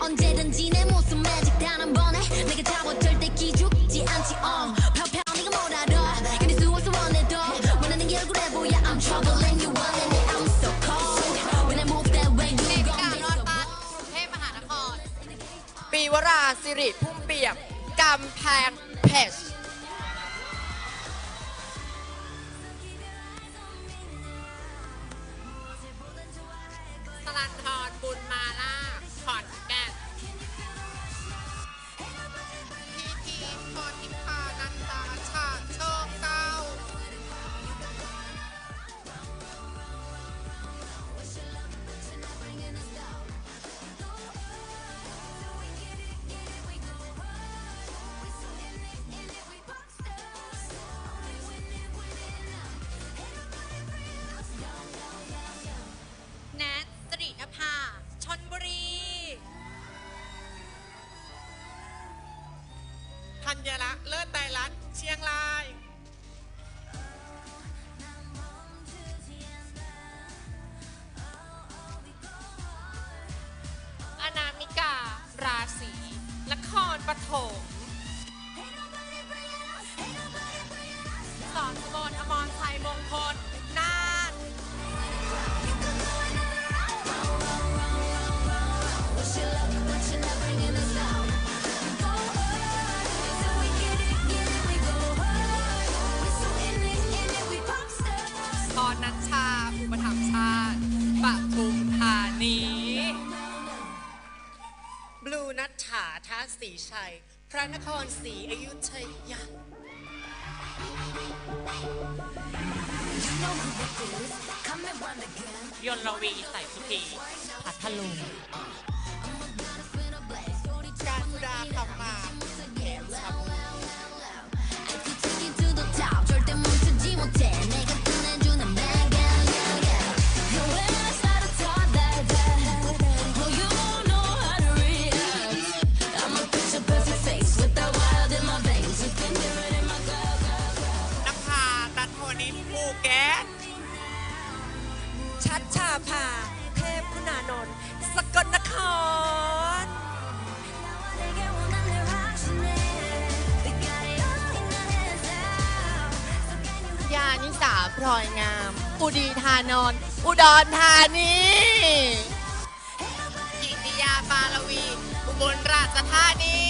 언제든지 내 모습 매직 단한 번에 내가 다 못할 때 기죽지 않지 어 펴펴 네가 뭘 알아 괜히 수월수 원해도 원하는 게 얼굴에 보여 I'm troubling you wanted me I'm so cold when I move that way you gon' be so cold กรุงเทพมหานคร ปีวราสิริพุ่มเปี่ยมกำแพงเพชร ชียงรายอนามิการาศีนครปฐมสอนสมนอมรไทยมงคล สีชัย พระนครศรีอยุธยา ยนละวีใส่สุธีพัทลุงการุดาค พลอยงาม อุดีธานอนอุดรธานีกิติยาปาลวี อุบลราชธานี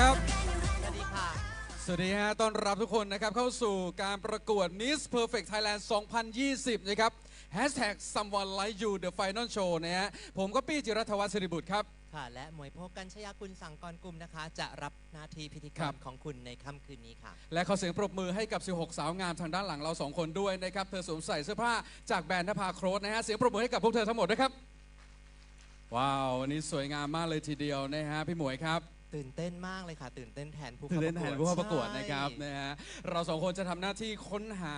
ครับ สวัสดีค่ะ สวัสดีฮะ ต้อนรับทุกคนนะครับเข้าสู่การประกวด Miss Perfect Thailand 2020 นะครับ Hashtag someone like you the final show นะฮะ ผมก็ปี้จิรัตวัฒน์สิริบุตรครับ ค่ะ และหมวยโพกันชยากุลสังกรกลุ่มนะคะ จะรับหน้าที่พิธีกครัรบ ของคุณในค่ำคืนนี้ค่ะ และขอเสียงปรบมือให้กับ 16 สาวงามทางด้านหลังเราสองคนด้วยนะครับ เธอสวมใส่เสื้อผ้าจากแบรนด์นภาโครสนะฮะ เสียงปรบมือให้กับพวกเธอทั้งหมดด้วยครับ ว้าววันนี้สวยงามมากเลยทีเดียวนะฮะพี่หมวยครับ ตื่นเต้นมากเลยค่ะ ตื่นเต้นแทนผู้ตื่นเข้าเต้นประแทกวดนผู้เข้าประกวดใช่นะครับนะฮะเราสองคนจะทำหน้าที่ค้นหา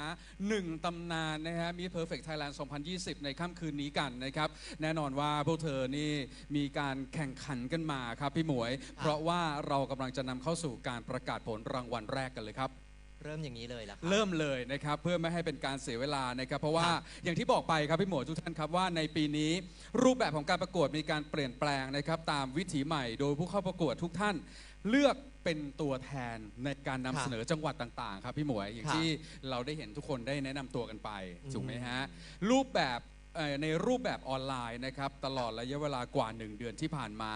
หนึ่งตำนานนะฮะมี Perfect Thailand 2020 ในค่ำคืนนี้กันนะครับ แน่นอนว่าพวกเธอนี่มีการแข่งขันกันมาครับพี่หมวย เพราะว่าเรากำลังจะนำเข้าสู่การประกาศผลรางวัลแรกกันเลยครับ เริ่มอย่างนี้เลยละค่ะเริ่มเลยนะครับเพื่อไม่ให้เป็นการเสียเวลานะครับเพราะว่าครับอย่างที่บอกไปครับพี่หมวยทุกท่านครับว่าในปีนี้รูปแบบของการประกวดมีการเปลี่ยนแปลงนะครับตามวิถีใหม่ โดยผู้เข้าประกวดทุกท่าน เลือกเป็นตัวแทนในการนำเสนอจังหวัดต่างๆ ครับพี่หมวยอย่างที่เราได้เห็นทุกคนได้แนะนำตัวกันไปถูกไหมฮะรูปแบบเอ่อ ในรูปแบบออนไลน์นะครับตลอดระยะเวลากว่า 1 เดือนที่ผ่านมา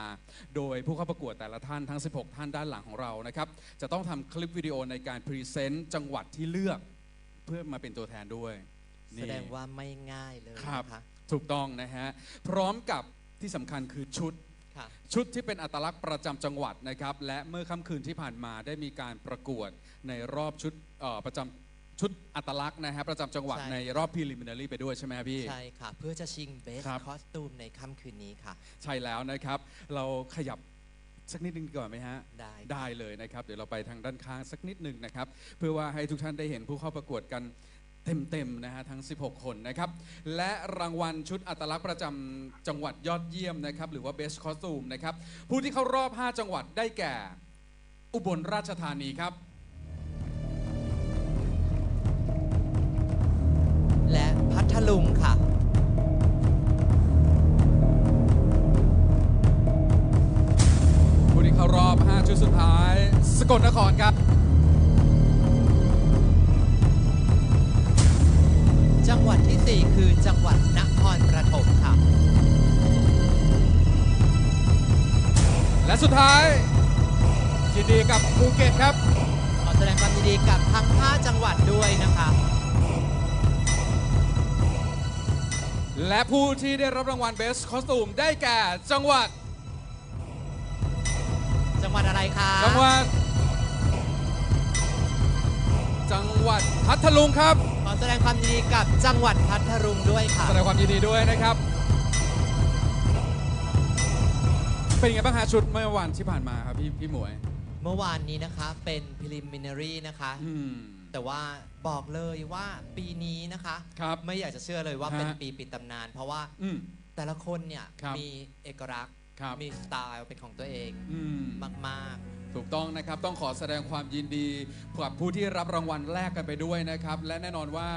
โดยผู้เข้าประกวดแต่ละท่านทั้ง 16 ท่านด้านหลังของเรานะครับจะต้องทำคลิปวิดีโอในการพรีเซนต์จังหวัดที่เลือกเพื่อมาเป็นตัวแทนด้วยแสดงว่าไม่ง่ายเลยครับ นะคะถูกต้องนะฮะ พร้อมกับที่สำคัญคือชุด ค่ะ ชุดที่เป็นอัตลักษณ์ประจำจังหวัดนะครับ และเมื่อค่ำคืนที่ผ่านมาได้มีการประกวดในรอบชุดเอ่อประจำ ชุดอัตลักษณ์นะฮะประจำจังหวัดใช่ ในรอบ preliminary ไปด้วยใช่ไหมครับพี่ ใช่ค่ะ เพื่อจะชิงเบสครับ คอสตูมในค่ำคืนนี้ค่ะ ใช่แล้วนะครับ เราขยับสักนิดนึงก่อนไหมฮะ ได้ได้เลยนะครับ เดี๋ยวเราไปทางด้านข้างสักนิดหนึ่งนะครับ เพื่อว่าให้ทุกท่านได้เห็นผู้เข้าประกวดกันเต็มๆนะฮะทั้ง 16 คนนะครับ และรางวัลชุดอัตลักษณ์ประจำจังหวัดยอดเยี่ยมนะครับ หรือว่า Best Costume นะครับ ผู้ที่เข้ารอบ 5 จังหวัดได้แก่ อุบลราชธานีครับ ทลุงค่ะผู้ที่เข้ารอบ 5 ชุดสุดท้าย สกลนครครับ จังหวัดที่ 4 คือจังหวัดนครปฐมค่ะ และสุดท้ายยินดีกับภูเก็ตครับ ขอแสดงความยินดีกับทั้ง 5 จังหวัดด้วยนะคะ และผู้ที่ได้รับรางวัล Best Costume ได้แก่ จังหวัด จังหวัดอะไรคะจังหวัด จังหวัดพัทลุงครับ ขอแสดงความยินดีกับจังหวัดพัทลุงด้วยค่ะ แสดงความยินดีด้วยนะครับ เป็นยังไงบ้างฮะชุดเมื่อวันที่ผ่านมาครับพี่พี่หมวย เมื่อวานนี้นะคะเป็น preliminary นะคะ อืม แต่ว่าบอกเลยว่าปีนี้นะคะ ครับไม่อยากจะเชื่อเลยว่าฮะเป็นปีปิดตำนาน เพราะว่าอืม แต่ละคนเนี่ยครับมีเอกลักษณ์ ครับ มีสไตล์เป็นของตัวเองอืม มาก ถูกต้องนะครับ ต้องขอแสดงความยินดีกับผู้ที่รับรางวัลแรกกันไปด้วยนะครับ และแน่นอนว่า